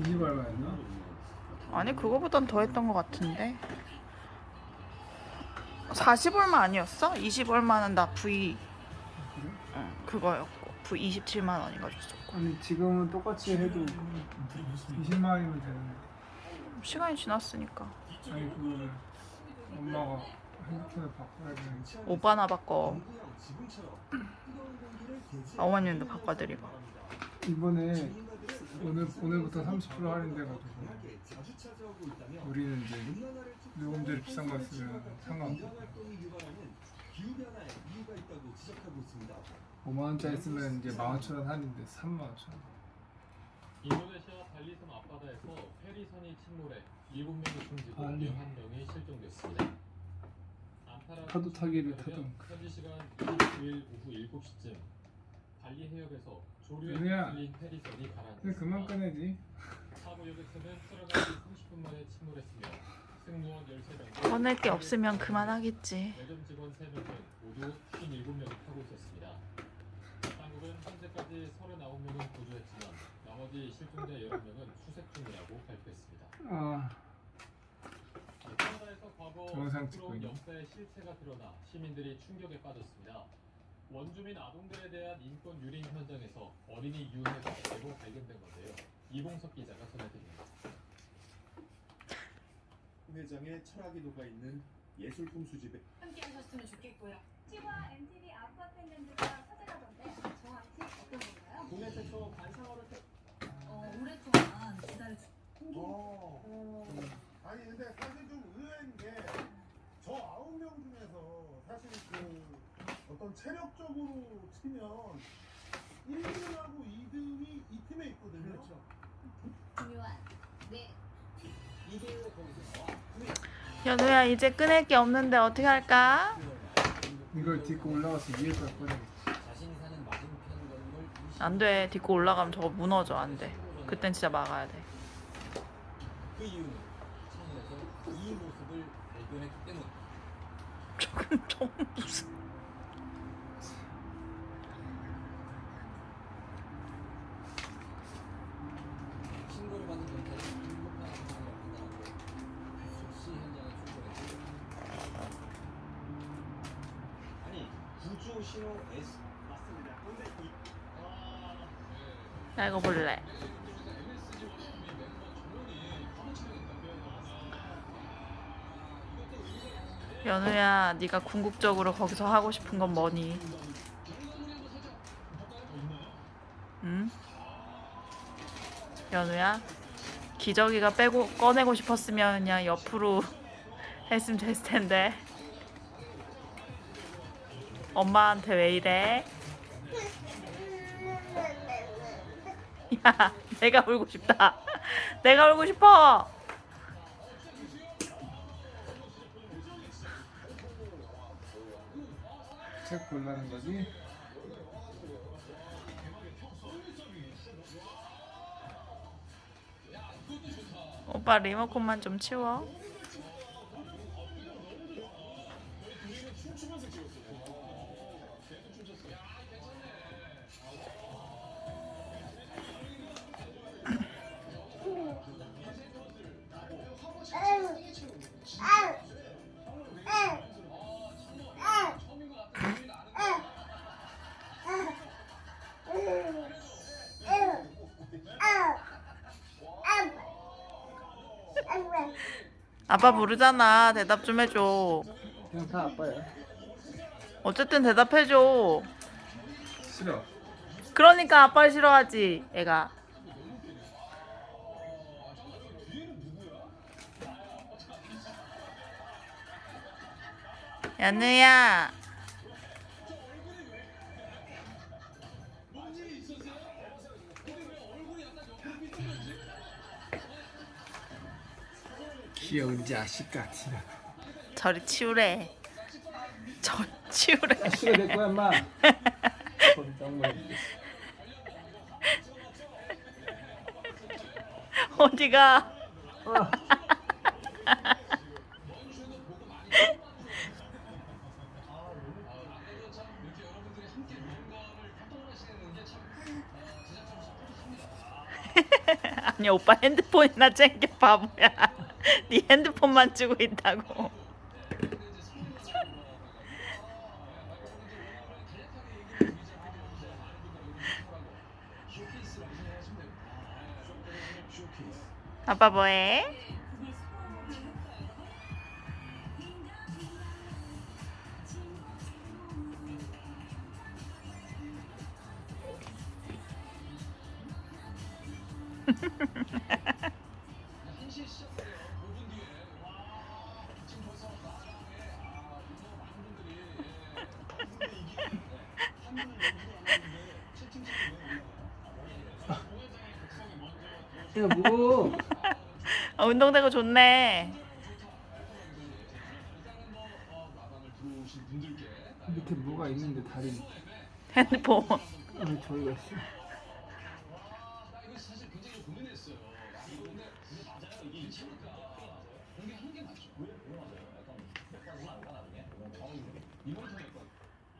20 얼마였나? 아니 그거보단 더 했던 것 같은데. 40 얼마 아니었어? 20 얼마는 나 V 응, 그거였고. V 27만 원인가 줬었고. 아니 지금은 똑같이 해도 20만 원이면 되는데. 시간이 지났으니까. 아니 그거를 엄마가 핸드폰을 바꿔야 되는지 오빠나 바꿔. 어머님도 바꿔드리고. 이번에 오늘 오늘부터 30% 할인돼가지고 우리는 이제 요금제를 비싼 거 쓰면 상관없고 5만 원짜리 쓰면 이제 15,000원 할인돼 3만 5천 원. 인도네시아 발리섬 앞바다에서 페리선이 침몰해 7명이 숨지고 발리. 11명이 실종됐습니다. 안타라 파도 타기를 현지 타던 현지 시간 29일 오후 7시쯤 발리 해협에서 조류에 가라앉았습니다. 그만 꺼내지 사무역에서는 출항하기 30분 만에 침몰했으며 승무원 13명, 꺼낼 게 없으면 그만하겠지 매점 직원 3명 등 모두 57명이 타고 있었습니다. 당국은 현재까지 39명은 구조했지만 나머지 실종자 11명은 수색 중이라고 발표했습니다. 아 캐나다에서 과거 동영상 부끄러운 찍고 있네. 역사의 실체가 드러나 시민들이 충격에 빠졌습니다. 원주민 아동들에 대한 인권 유린 현장에서 어린이 유해가 제보 발견된 건데요. 이봉석 기자가 전해드립니다. 회장에 철학이 녹아 있는 예술품 수집에 함께 하셨으면 좋겠고요. 치과 MTV 아쿠아 팬랜드가 사제라던데 정확히 어떤 건가요? 국내 최초 관상어를 어, 오랫동안 기다려주. 어. 아니 근데 사실 좀 의외인 게 저 아홉 명 중에서 사실 그 어떤 체력적으로 치면 1등하고 2등이 이 팀에 있거든요. 그렇죠. 중요한 네 연우야 이제 꺼낼 게 없는데 어떻게 할까? 이걸 딛고 올라가서 위에 걸 꺼내 안돼 딛고 올라가면 저거 무너져 안돼 그땐 진짜 막아야 돼 그 이유는 창문에서 이 모습을 발견했기 때문. 조금 좀 무슨 신고를 받은 경찰이 불법한 행동을 판단하고 즉시 현장에 출동했고 아니 구조 신호 S 맞습니다. 근데 이 나 이거 볼래 연우야 네가 궁극적으로 거기서 하고 싶은 건 뭐니? 응? 연우야 기저귀가 빼고 꺼내고 싶었으면 그냥 옆으로 했으면 됐을 텐데 엄마한테 왜 이래? 야, 내가 울고 싶다. 내가 울고 싶어. 책 볼라는 거지? 오빠 리모컨만 좀 치워. 아빠 부르잖아. 대답 좀 해줘. 그냥 다 아빠야 어쨌든 대답해줘. 싫어 그러니까 아빠를 싫어하지, 애가. 연우야. 귀여운 자식 같으라 저리 치우래. 저리 치우래. 자식아 내 거야 인마 거기 짱 어디가? 아니 오빠 핸드폰이나 챙겨 바보야. 네 핸드폰만 주고 있다고. 아빠 뭐해? 야 무거워. 어, 운동되고 좋네. 밑에 뭐가 있는데 다리. 핸드폰. 왜 저기가 있어?